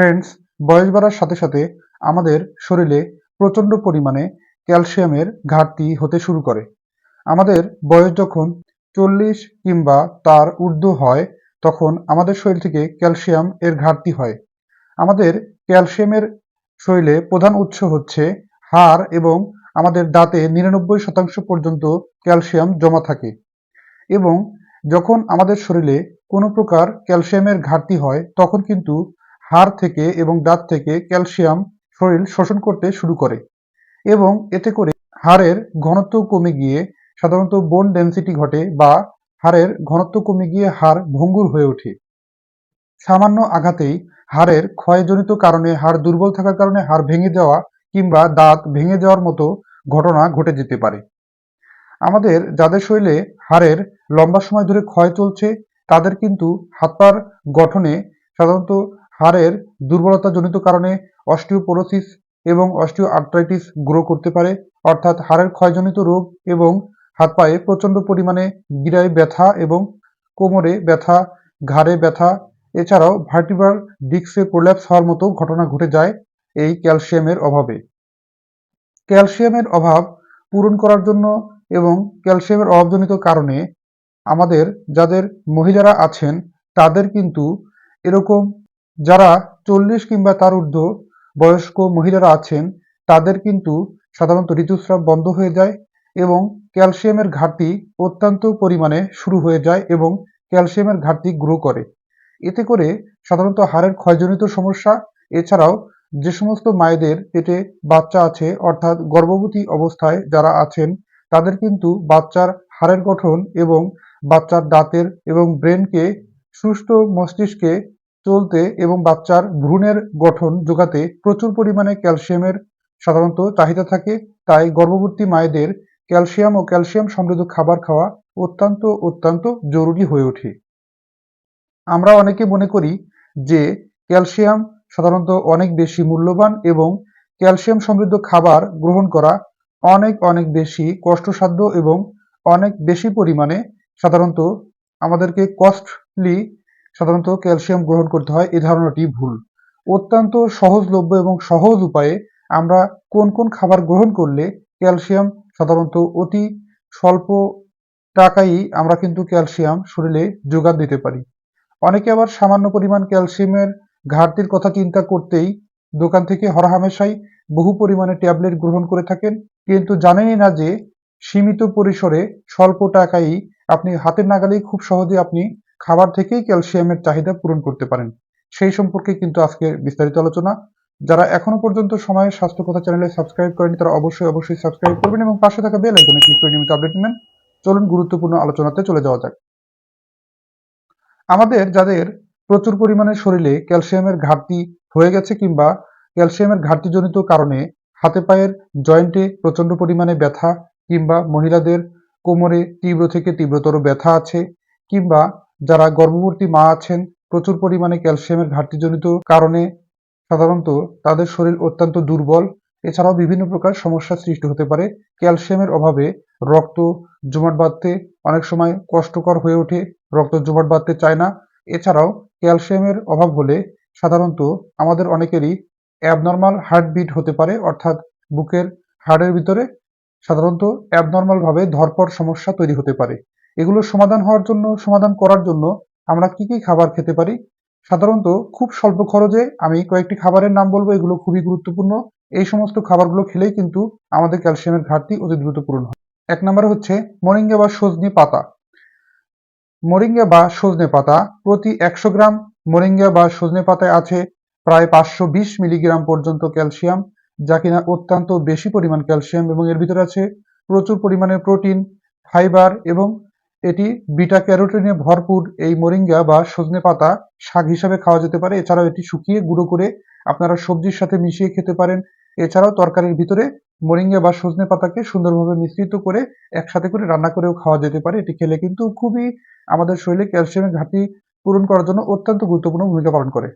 Friends বয়স বাড়ার সাথে সাথে আমাদের শরীরে প্রচণ্ড পরিমাণে ক্যালসিয়ামের ঘাটতি হতে শুরু করে। আমাদের বয়স যখন চল্লিশ কিংবা তার ঊর্ধ্ব হয়, তখন আমাদের শরীর থেকে ক্যালসিয়াম এর ঘাটতি হয়। আমাদের ক্যালসিয়ামের শরীরে প্রধান উৎস হচ্ছে হাড় এবং আমাদের দাঁতে নিরানব্বই শতাংশ পর্যন্ত ক্যালসিয়াম জমা থাকে। এবং যখন আমাদের শরীরে কোনো প্রকার ক্যালসিয়ামের ঘাটতি হয়, তখন কিন্তু হাড় থেকে এবং দাঁত থেকে ক্যালসিয়াম শরীর শোষণ করতে শুরু করে এবং এতে করে হাড়ের ঘনত্ব কমে গিয়ে সাধারণত বোন ডেন্সিটি ঘটে বা হাড়ের ঘনত্ব কমে গিয়ে হাড় ভঙ্গুর হয়ে ওঠে। সামান্য আঘাতেই হাড়ের ক্ষয়জনিত কারণে হাড় দুর্বল থাকার কারণে হাড় ভেঙে যাওয়া কিংবা দাঁত ভেঙে যাওয়ার মতো ঘটনা ঘটে যেতে পারে। আমাদের যাদের শরীরে হাড়ের লম্বা সময় ধরে ক্ষয় চলছে, তাদের কিন্তু হাত পার গঠনে সাধারণত হাড়ের দুর্বলতাজনিত কারণে অস্টিওপোরোসিস এবং অস্টিও আর্থ্রাইটিস গ্রো করতে পারে, অর্থাৎ হাড়ের ক্ষয়জনিত রোগ এবং হাত পায়ে প্রচণ্ড পরিমাণে গিরায় ব্যথা এবং কোমরে ব্যথা, ঘাড়ে ব্যথা, এছাড়াও ভার্টিবার ডিস্কে প্রোল্যাপস হওয়ার মতো ঘটনা ঘটে যায় এই ক্যালসিয়ামের অভাবে। ক্যালসিয়ামের অভাব পূরণ করার জন্য এবং ক্যালসিয়ামের অভাবজনিত কারণে আমাদের, যাদের মহিলারা আছেন, তাদের কিন্তু এরকম যারা চল্লিশ কিংবা তার ঊর্ধ্ব বয়স্ক মহিলারা আছেন, তাদের কিন্তু সাধারণত ঋতুস্রাব বন্ধ হয়ে যায় এবং ক্যালসিয়ামের ঘাটতি অত্যন্ত পরিমাণে শুরু হয়ে যায় এবং ক্যালসিয়ামের ঘাটতি গ্রো করে। এতে করে সাধারণত হাড়ের ক্ষয়জনিত সমস্যা, এছাড়াও যে সমস্ত মায়েদের পেটে বাচ্চা আছে, অর্থাৎ গর্ভবতী অবস্থায় যারা আছেন, তাদের কিন্তু বাচ্চার হাড়ের গঠন এবং বাচ্চার দাঁতের এবং ব্রেনকে সুষ্ঠু মস্তিষ্কে চলতে এবং বাচ্চার ভ্রূণের গঠন যোগাতে প্রচুর পরিমাণে ক্যালসিয়ামের সাধারণত চাহিদা থাকে। তাই গর্ভবতী মায়েদের ক্যালসিয়াম ও ক্যালসিয়াম সমৃদ্ধ খাবার খাওয়া অত্যন্ত অত্যন্ত জরুরি হয়ে ওঠে। আমরা অনেকে মনে করি যে ক্যালসিয়াম সাধারণত অনেক বেশি মূল্যবান এবং ক্যালসিয়াম সমৃদ্ধ খাবার গ্রহণ করা অনেক অনেক বেশি কষ্টসাধ্য এবং অনেক বেশি পরিমাণে সাধারণত আমাদেরকে কস্টলি সাধারণত ক্যালসিয়াম গ্রহণ করতে হয়। এই ধারণাটি ভুল। অত্যন্ত সহজলভ্য এবং সহজ উপায়ে আমরা কোন কোন খাবার গ্রহণ করলে ক্যালসিয়াম সাধারণত অতি স্বল্প টাকাই আমরা কিন্তু ক্যালসিয়াম শরীরে যোগান দিতে পারি। অনেকে আবার সামান্য পরিমাণ ক্যালসিয়ামের ঘাটতির কথা চিন্তা করতেই দোকান থেকে হরহামেশাই বহু পরিমাণে ট্যাবলেট গ্রহণ করে থাকেন। কিন্তু জানেনই না যে সীমিত পরিসরে স্বল্প টাকায় আপনি হাতের নাগালেই খুব সহজে আপনি খাবার থেকেই ক্যালসিয়ামের চাহিদা পূরণ করতে পারেন। সেই সম্পর্কে কিন্তু আজকে বিস্তারিত আলোচনা। যারা এখনও পর্যন্ত সময়ের স্বাস্থ্য কথা চ্যানেলে সাবস্ক্রাইব করেনি তারা অবশ্যই অবশ্যই সাবস্ক্রাইব করবেন এবং পাশে থাকা বেল আইকনে ক্লিক করে নিয়মিত আপডেট নেবেন। চলুন গুরুত্বপূর্ণ আলোচনাতে চলে যাওয়া যাক। আমাদের, যাদের প্রচুর পরিমাণে শরীরে ক্যালসিয়ামের ঘাটতি হয়ে গেছে কিংবা ক্যালসিয়ামের ঘাটতিজনিত কারণে হাতে পায়ের জয়েন্টে প্রচণ্ড পরিমাণে ব্যথা কিংবা মহিলাদের কোমরে তীব্র থেকে তীব্রতর ব্যথা আছে কিংবা যারা গর্ভবতী মা আছেন, প্রচুর পরিমাণে ক্যালসিয়ামের ঘাটতিজনিত কারণে সাধারণত তাদের শরীর অত্যন্ত দুর্বল। এছাড়াও বিভিন্ন প্রকার সমস্যার সৃষ্টি হতে পারে। ক্যালসিয়ামের অভাবে রক্ত জমাট বাঁধতে অনেক সময় কষ্টকর হয়ে ওঠে, রক্ত জমাট বাঁধতে চায় না। এছাড়াও ক্যালসিয়ামের অভাব হলে সাধারণত আমাদের অনেকেরই অ্যাবনর্মাল হার্টবিট হতে পারে, অর্থাৎ বুকের হাড়ের ভিতরে সাধারণত অ্যাবনর্মালভাবে ধরপর সমস্যা তৈরি হতে পারে। এগুলো সমাধান হওয়ার জন্য, সমাধান করার জন্য আমরা কি কি খাবার খেতে পারি? সাধারণত খুব স্বল্প খরচে আমি কয়েকটি খাবারের নাম বলব, এগুলো খুবই গুরুত্বপূর্ণ। এই সমস্ত খাবারগুলো খেলেই কিন্তু আমাদের ক্যালসিয়ামের ঘাটতি অতি দ্রুত পূরণ হয়। এক নম্বরে হচ্ছে মরিঙ্গা বা সজনে পাতা। মরিঙ্গা বা সজনে পাতা প্রতি একশো গ্রাম মরিঙ্গা বা সজনে পাতায় আছে প্রায় পাঁচশো বিশ মিলিগ্রাম পর্যন্ত ক্যালসিয়াম, যা কিনা অত্যন্ত বেশি পরিমাণ ক্যালসিয়াম এবং এর ভিতরে আছে প্রচুর পরিমাণে প্রোটিন, ফাইবার এবং এটি বিটা ক্যারোটিনে ভরপুর এই মরিঙ্গা বা সজনে পাতা শাক হিসাবে খাওয়া যেতে পারে। এছাড়াও এটি শুকিয়ে গুঁড়ো করে আপনারা সবজির সাথে মিশিয়ে খেতে পারেন। এছাড়াও তরকারির ভিতরে মরিঙ্গা বা সজনে পাতাকে সুন্দরভাবে মিশ্রিত করে একসাথে করে রান্না করেও খাওয়া যেতে পারে। এটি খেলে কিন্তু খুবই আমাদের শরীরে ক্যালসিয়ামের ঘাটতি পূরণ করার জন্য অত্যন্ত গুরুত্বপূর্ণ ভূমিকা পালন করে।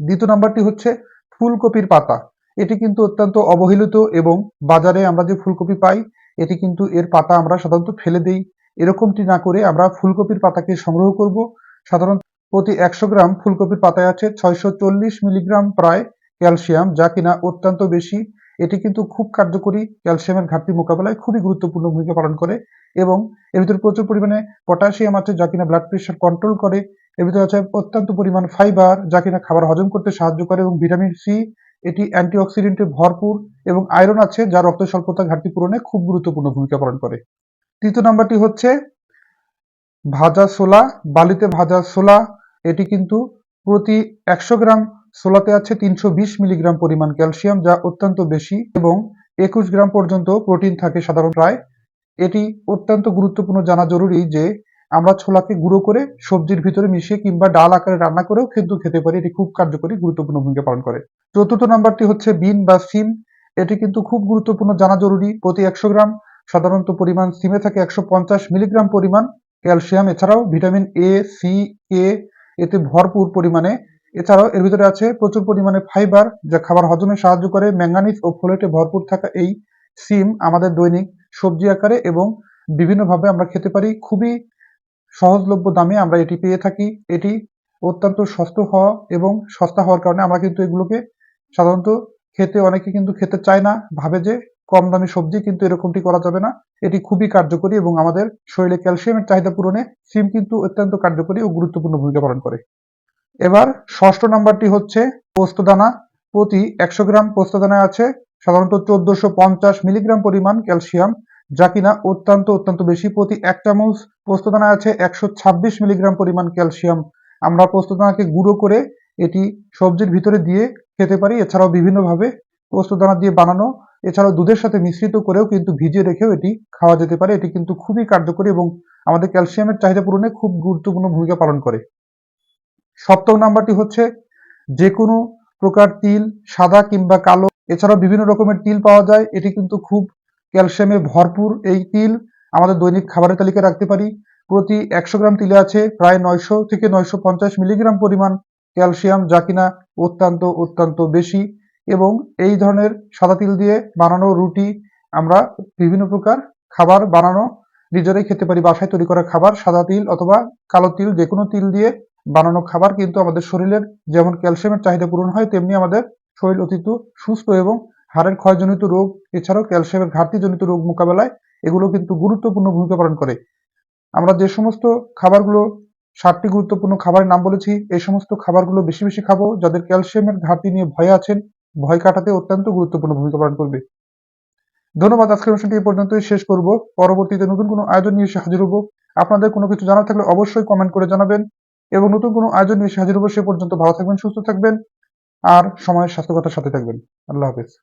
দ্বিতীয় নাম্বারটি হচ্ছে ফুলকপির পাতা। এটি কিন্তু অত্যন্ত অবহেলিত এবং বাজারে আমরা যে ফুলকপি পাই, এটি কিন্তু এর পাতা আমরা সাধারণত ফেলে দেই। এরকমটি না করে আমরা ফুলকপির পাতাকে সংগ্রহ করব। সাধারণত প্রতি একশো গ্রাম ফুলকপির পাতায় আছে ছয়শো চল্লিশ মিলিগ্রাম প্রায় ক্যালসিয়াম, যা কিনা অত্যন্ত বেশি। এটি কিন্তু খুব কার্যকরী ক্যালসিয়ামের ঘাটতি মোকাবেলায় খুবই গুরুত্বপূর্ণ ভূমিকা পালন করে এবং এর ভিতরে প্রচুর পরিমাণে পটাশিয়াম আছে, যা কিনা ব্লাড প্রেশার কন্ট্রোল করে। এর ভিতরে আছে অত্যন্ত পরিমাণ ফাইবার যা কিনা খাবার হজম করতে সাহায্য করে এবং ভিটামিন সি এটি অ্যান্টিঅক্সিডেন্টে ভরপুর এবং আয়রন আছে, যা রক্ত স্বল্পতা ঘাটতি পূরণে খুব গুরুত্বপূর্ণ ভূমিকা পালন করে। তৃতীয় নাম্বারটি হচ্ছে ভাজা ছোলা, বালিতে ভাজা ছোলা। এটি কিন্তু প্রতি একশো গ্রাম ছোলাতে আছে তিনশো বিশ মিলিগ্রাম পরিমাণ ক্যালসিয়াম, যা অত্যন্ত বেশি এবং একুশ গ্রাম পর্যন্ত প্রোটিন থাকে সাধারণ প্রায়। এটি অত্যন্ত গুরুত্বপূর্ণ, জানা জরুরি যে আমরা ছোলাকে গুঁড়ো করে সবজির ভিতরে মিশিয়ে কিংবা ডাল আকারে রান্না করেও কিন্তু খেতে পারি। এটি খুব কার্যকরী, গুরুত্বপূর্ণ ভূমিকা পালন করে। চতুর্থ নাম্বারটি হচ্ছে বিন বা সিম এটি কিন্তু খুব গুরুত্বপূর্ণ, জানা জরুরি। প্রতি একশো গ্রাম সাধারণত পরিমাণ সিমে থাকে একশো পঞ্চাশ মিলিগ্রাম পরিমাণ ক্যালসিয়াম। এছাড়াও ভিটামিন এ সি কে এতে ভরপুর পরিমাণে। এছাড়াও এর ভিতরে আছে প্রচুর পরিমাণে ফাইবার, যা খাবার হজমে সাহায্য করে। ম্যাঙ্গানিজ ও ফোলেটে ভরপুর থাকা এই সিম আমাদের দৈনিক সবজি আকারে এবং বিভিন্নভাবে আমরা খেতে পারি। খুবই সহজলভ্য দামে আমরা এটি পেয়ে থাকি। এটি অত্যন্ত সস্তা হওয়া এবং সস্তা হওয়ার কারণে আমরা কিন্তু এগুলোকে সাধারণত খেতে অনেকে কিন্তু খেতে চায় না। ভাবে যে কম দামি সবজি কিন্তু এরকমটি করা যাবে না। এটি খুবই কার্যকরী এবং আমাদের শরীরে ক্যালসিয়ামের চাহিদা পূরণে সিম কিন্তু অত্যন্ত কার্যকরী ও গুরুত্বপূর্ণ ভূমিকা পালন করে। এবার ষষ্ঠ নাম্বারটি হচ্ছে পোস্তদানা। প্রতি একশো গ্রাম পোস্তদানায় আছে সাধারণত চোদ্দশো পঞ্চাশ মিলিগ্রাম পরিমাণ ক্যালসিয়াম, যা কিনা অত্যন্ত অত্যন্ত বেশি। প্রতি এক চামচ পোস্তদানায় আছে একশো ছাব্বিশ মিলিগ্রাম পরিমাণ ক্যালসিয়াম। আমরা পোস্তদানাকে গুঁড়ো করে এটি সবজির ভিতরে দিয়ে খেতে পারি। এছাড়াও বিভিন্নভাবে পোস্তদানা দিয়ে বানানো এছাড়াও দুধের সাথে মিশ্রিত করেও কিন্তু ভিজিয়ে রেখেও এটি খাওয়া যেতে পারে। এটি কিন্তু খুবই কার্যকরী এবং আমাদের ক্যালসিয়ামের চাহিদা পূরণে খুব গুরুত্বপূর্ণ ভূমিকা পালন করে। সপ্তম নাম্বারটি হচ্ছে যে কোনো প্রকার তিল, সাদা কিংবা কালো, এছাড়াও বিভিন্ন রকমের তিল পাওয়া যায়। এটি কিন্তু খুব ক্যালসিয়ামে ভরপুর এই তিল আমাদের দৈনিক খাবারের তালিকায় রাখতে পারি। প্রতি একশো গ্রাম তিলে আছে প্রায় নয়শো থেকে নয়শো পঞ্চাশ মিলিগ্রাম পরিমাণ ক্যালসিয়াম, যা কিনা অত্যন্ত অত্যন্ত বেশি। এবং এই ধরনের সাদা তিল দিয়ে বানানো রুটি আমরা বিভিন্ন প্রকার খাবার বানানো, নিজেরাই খেতে পারি, বাসায় তৈরি করা খাবার, সাদা তিল অথবা কালো তিল যে কোনো তিল দিয়ে বানানো খাবার কিন্তু আমাদের শরীরের যেমন ক্যালসিয়ামের চাহিদা পূরণ হয়, তেমনি আমাদের শরীর অতীত সুস্থ এবং হাড়ের ক্ষয়জনিত রোগ, এছাড়াও ক্যালসিয়ামের ঘাটতিজনিত রোগ মোকাবেলায় এগুলো কিন্তু গুরুত্বপূর্ণ ভূমিকা পালন করে। আমরা যে সমস্ত খাবারগুলো, সাতটি গুরুত্বপূর্ণ খাবারের নাম বলেছি, এই সমস্ত খাবারগুলো বেশি বেশি খাব, যাদের ক্যালসিয়ামের ঘাটতি নিয়ে ভয়ে আছেন ভয় কাটাতে অত্যন্ত গুরুত্বপূর্ণ ভূমিকা পালন করবে। ধন্যবাদ, আজকের অনুষ্ঠানটি এই পর্যন্তই শেষ করব। পরবর্তীতে নতুন কোনো আয়োজন নিয়ে এসে হাজির হব। আপনাদের কোনো কিছু জানার থাকলে অবশ্যই কমেন্ট করে জানাবেন এবং নতুন কোনো আয়োজন নিয়ে এসে হাজির হব সে পর্যন্ত ভালো থাকবেন, সুস্থ থাকবেন, আর সময়ের স্বাস্থ্যকতার সাথে থাকবেন। আল্লাহ হাফেজ।